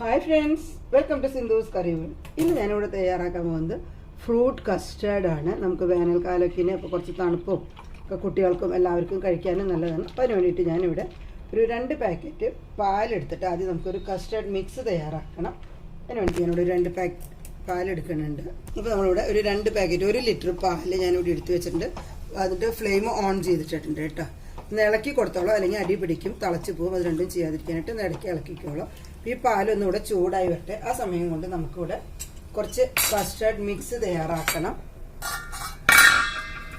Hi friends welcome to Sindhu's കറിവ് ഇന്ന് ഞാനിവിടെ തയ്യാറാക്കാൻ പോകുന്നത് ഫ്രൂട്ട് കസ്റ്റേർഡ് ആണ്. നമുക്ക് വേനൽക്കാലത്തിന് ഇപ്പോൾ കുറച്ച് തണുപ്പും ഒക്കെ കുട്ടികൾക്കും എല്ലാവർക്കും കഴിക്കാനും നല്ലതാണ്. അപ്പോൾ അതിന് വേണ്ടിയിട്ട് ഞാനിവിടെ ഒരു രണ്ട് പാക്കറ്റ് പാലെടുത്തിട്ട് ആദ്യം നമുക്കൊരു കസ്റ്റേർഡ് മിക്സ് തയ്യാറാക്കണം. അതിന് വേണ്ടി ഞാനിവിടെ രണ്ട് പാക്ക് പാലെടുക്കുന്നുണ്ട്. ഇപ്പോൾ നമ്മളിവിടെ ഒരു രണ്ട് പാക്കറ്റ് ഒരു ലിറ്റർ പാൽ ഞാനിവിടെ എടുത്ത് വെച്ചിട്ടുണ്ട്. അതിന്റെ ഫ്ലെയിം ഓൺ ചെയ്തിട്ടുണ്ട് കേട്ടോ. ഇളക്കി കൊടുത്തോളൂ അല്ലെങ്കിൽ അടി പിടിക്കും തിളച്ച് പോകും അത് രണ്ടും ചെയ്യാതിരിക്കാനായിട്ട് ഇടയ്ക്ക് ഇളക്കിക്കോളൂ. ഈ പാലൊന്നും ഇവിടെ ചൂടായി വരട്ടെ. ആ സമയം കൊണ്ട് നമുക്കിവിടെ കുറച്ച് കസ്റ്റേർഡ് മിക്സ് തയ്യാറാക്കണം.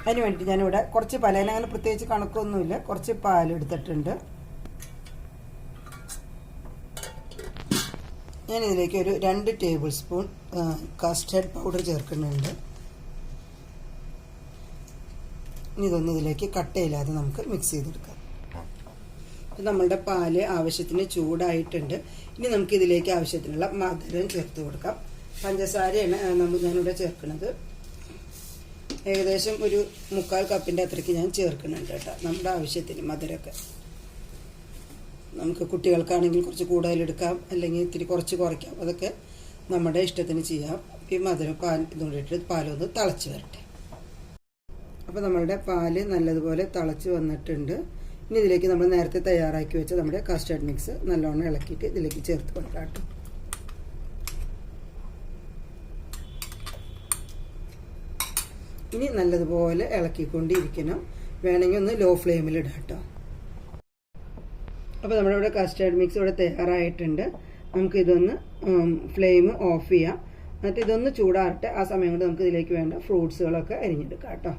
അതിന് വേണ്ടി ഞാനിവിടെ കുറച്ച് പാൽ അങ്ങനെ പ്രത്യേകിച്ച് കണക്കൊന്നുമില്ല. കുറച്ച് പാൽ എടുത്തിട്ടുണ്ട്. ഞാൻ ഇതിലേക്ക് ഒരു രണ്ട് ടേബിൾ സ്പൂൺ കസ്റ്റേർഡ് പൗഡർ ചേർക്കുന്നുണ്ട്. ഇനി കട്ടയില്ലാതെ നമുക്ക് മിക്സ് ചെയ്തെടുക്കാം. അപ്പം നമ്മളുടെ പാൽ ആവശ്യത്തിന് ചൂടായിട്ടുണ്ട്. ഇനി നമുക്ക് ഇതിലേക്ക് ആവശ്യത്തിനുള്ള മധുരം ചേർത്ത് കൊടുക്കാം. പഞ്ചസാരയാണ് നമ്മൾ നമ്മ ഞാനിവിടെ ചേർക്കുന്നത്. ഏകദേശം ഒരു മുക്കാൽ കപ്പിന്റെ അത്രയ്ക്ക് ഞാൻ ചേർക്കുന്നുണ്ട് കേട്ടോ നമ്മുടെ ആവശ്യത്തിന് മധുരമൊക്കെ. നമുക്ക് കുട്ടികൾക്കാണെങ്കിൽ കുറച്ച് കൂടുതലെടുക്കാം അല്ലെങ്കിൽ ഇത്തിരി കുറച്ച് കുറയ്ക്കാം. അതൊക്കെ നമ്മുടെ ഇഷ്ടത്തിന് ചെയ്യാം. ഈ മധുരം പാൽ ഇതുകൊണ്ടിട്ട് പാലൊന്ന് തിളച്ച് വരട്ടെ. അപ്പോൾ നമ്മളുടെ പാൽ നല്ലതുപോലെ തിളച്ച് വന്നിട്ടുണ്ട്. ഇനി ഇതിലേക്ക് നമ്മൾ നേരത്തെ തയ്യാറാക്കി വെച്ച നമ്മുടെ കസ്റ്റർഡ് മിക്സ് നല്ലോണം ഇളക്കിയിട്ട് ഇതിലേക്ക് ചേർത്ത് കൊടുക്കാം കേട്ടോ. ഇനി നല്ലതുപോലെ ഇളക്കിക്കൊണ്ടിരിക്കണം. വേണമെങ്കിൽ ഒന്ന് ലോ ഫ്ലെയിമിൽ ഇടാട്ടോ അപ്പോൾ നമ്മുടെ ഇവിടെ കസ്റ്റാർഡ് മിക്സ് ഇവിടെ തയ്യാറായിട്ടുണ്ട്. നമുക്ക് ഇതൊന്ന് ഫ്ലെയിം ഓഫ് ചെയ്യാം. എന്നിട്ട് ഇതൊന്ന് ചൂടാറട്ടെ. ആ സമയം കൊണ്ട് നമുക്ക് ഇതിലേക്ക് വേണ്ട ഫ്രൂട്ട്സുകളൊക്കെ അരിഞ്ഞെടുക്കാം കേട്ടോ.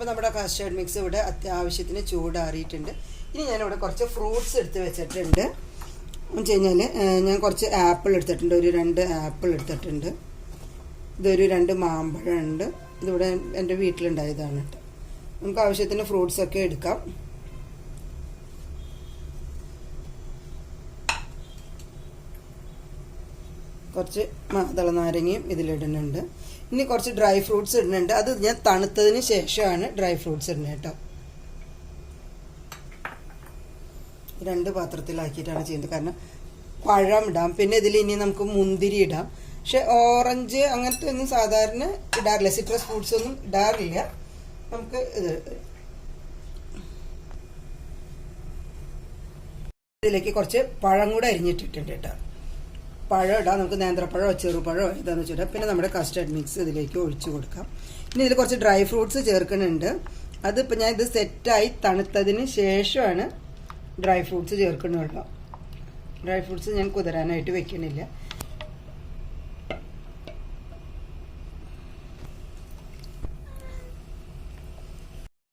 അപ്പോൾ നമ്മുടെ കസ്റ്റേർഡ് മിക്സ് ഇവിടെ അത്യാവശ്യത്തിന് ചൂടാറിയിട്ടുണ്ട്. ഇനി ഞാനിവിടെ കുറച്ച് ഫ്രൂട്ട്സ് എടുത്ത് വെച്ചിട്ടുണ്ട്. എന്ന് വെച്ച് കഴിഞ്ഞാൽ ഞാൻ കുറച്ച് ആപ്പിൾ എടുത്തിട്ടുണ്ട്. ഒരു രണ്ട് ആപ്പിൾ എടുത്തിട്ടുണ്ട്. ഇതൊരു രണ്ട് മാമ്പഴം ഉണ്ട് ഇതിവിടെ എന്റെ വീട്ടിലുണ്ടായതാണ് കേട്ടോ. നമുക്ക് ആവശ്യത്തിന് ഫ്രൂട്ട്സൊക്കെ എടുക്കാം. കുറച്ച് മാതള നാരങ്ങയും ഇതിലിടുന്നുണ്ട്. ഇനി കുറച്ച് ഡ്രൈ ഫ്രൂട്ട്സ് ഇടുന്നുണ്ട്. അത് ഞാൻ തണുത്തതിന് ശേഷമാണ് ഡ്രൈ ഫ്രൂട്ട്സ് ഇടുന്നത് കേട്ടോ. രണ്ട് പാത്രത്തിലാക്കിയിട്ടാണ് ചെയ്യുന്നത്. കാരണം പഴം ഇടാം. പിന്നെ ഇതിൽ ഇനി നമുക്ക് മുന്തിരി ഇടാം. പക്ഷെ ഓറഞ്ച് അങ്ങനത്തെ ഒന്നും സാധാരണ ഇടാറില്ല. സിട്രസ് ഫ്രൂട്ട്സ് ഒന്നും ഇടാറില്ല. നമുക്ക് ഇത് ഇതിലേക്ക് കുറച്ച് പഴം കൂടെ അരിഞ്ഞിട്ടിട്ടുണ്ട് കേട്ടോ. പഴം ഇടാം. നമുക്ക് നേന്ത്രപ്പഴമോ ചെറുപഴമോ ഇതാന്ന് വെച്ചിട്ട് പിന്നെ നമ്മുടെ കസ്റ്റർഡ് മിക്സ് ഇതിലേക്ക് ഒഴിച്ചു കൊടുക്കാം. ഇനി ഇതിൽ കുറച്ച് ഡ്രൈ ഫ്രൂട്ട്സ് ചേർക്കുന്നുണ്ട്. അതിപ്പോൾ ഞാൻ ഇത് സെറ്റായി തണുത്തതിന് ശേഷമാണ് ഡ്രൈ ഫ്രൂട്ട്സ് ചേർക്കുന്നുള്ളൂ. ഡ്രൈ ഫ്രൂട്ട്സ് ഞാൻ കുതിരാനായിട്ട് വെക്കണില്ല.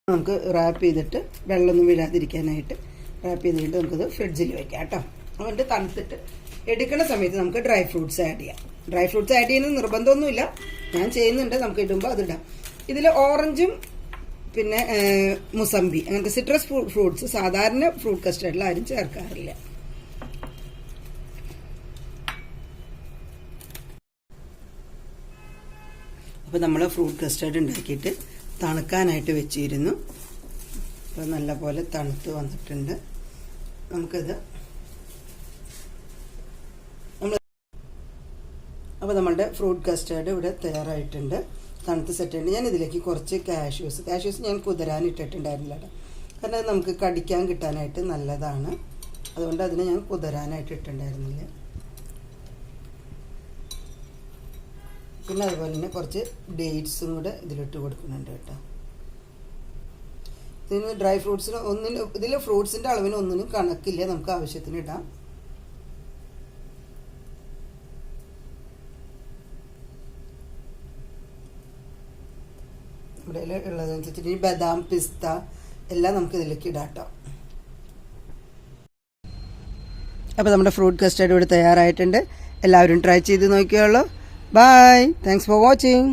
നമുക്ക് റാപ്പ് ചെയ്തിട്ട് വെള്ളമൊന്നും വീഴാതിരിക്കാനായിട്ട് റാപ്പ് ചെയ്തിട്ട് നമുക്കത് ഫ്രിഡ്ജിൽ വെക്കാം കേട്ടോ. അതുകൊണ്ട് തണുത്തിട്ട് എടുക്കുന്ന സമയത്ത് നമുക്ക് ഡ്രൈ ഫ്രൂട്ട്സ് ആഡ് ചെയ്യാം. ഡ്രൈ ഫ്രൂട്ട്സ് ആഡ് ചെയ്യുന്നത് നിർബന്ധമൊന്നുമില്ല. ഞാൻ ചെയ്യുന്നുണ്ട്. നമുക്ക് ഇടുമ്പോൾ അതിടാം ഇതിൽ ഓറഞ്ചും പിന്നെ മുസംബി അങ്ങനത്തെ സിട്രസ് ഫ്രൂട്ട്സ് സാധാരണ ഫ്രൂട്ട് കസ്റ്റേർഡിൽ ആരും ചേർക്കാറില്ല. അപ്പോൾ നമ്മൾ ഫ്രൂട്ട് കസ്റ്റേർഡ് ഉണ്ടാക്കിയിട്ട് തണുക്കാനായിട്ട് വെച്ചിരുന്നു. അപ്പോൾ നല്ലപോലെ തണുത്ത് വന്നിട്ടുണ്ട്. നമുക്കത് അപ്പോൾ നമ്മളുടെ ഫ്രൂട്ട് കസ്റ്റേർഡ് ഇവിടെ തയ്യാറായിട്ടുണ്ട്. തണുത്ത് സെറ്റ് ഉണ്ട് ഞാൻ ഇതിലേക്ക് കുറച്ച് കാഷ്യൂസ് കാഷ്യൂസ് ഞാൻ കുതിരാൻ ഇട്ടിട്ടുണ്ടായിരുന്നില്ല കാരണം അത് നമുക്ക് കടിക്കാൻ കിട്ടാനായിട്ട് നല്ലതാണ്. അതുകൊണ്ട് അതിനെ ഞാൻ കുതിരാനായിട്ട് ഇട്ടിട്ടുണ്ടായിരുന്നില്ല. പിന്നെ അതുപോലെ തന്നെ കുറച്ച് ഡേറ്റ്സും കൂടെ ഇതിലിട്ട് കൊടുക്കുന്നുണ്ട് കേട്ടോ. ഇതിന് ഡ്രൈ ഫ്രൂട്ട്സിന് ഒന്നിനും ഇതിൽ ഫ്രൂട്ട്സിന്റെ അളവിന് ഒന്നിനും കണക്കില്ല. നമുക്ക് ആവശ്യത്തിന് ഇടാം. ഇവിടെ ഉള്ളതനുസരിച്ചിട്ട് ഈ ബദാം പിസ്ത എല്ലാം നമുക്ക് ഇതിലേക്ക് ഇടാം കേട്ടോ അപ്പോൾ നമ്മുടെ ഫ്രൂട്ട് കസ്റ്റേർഡ് ഇവിടെ തയ്യാറായിട്ടുണ്ട്. എല്ലാവരും ട്രൈ ചെയ്ത് നോക്കിയോളൂ ബൈ താങ്ക്സ് ഫോർ വാച്ചിങ്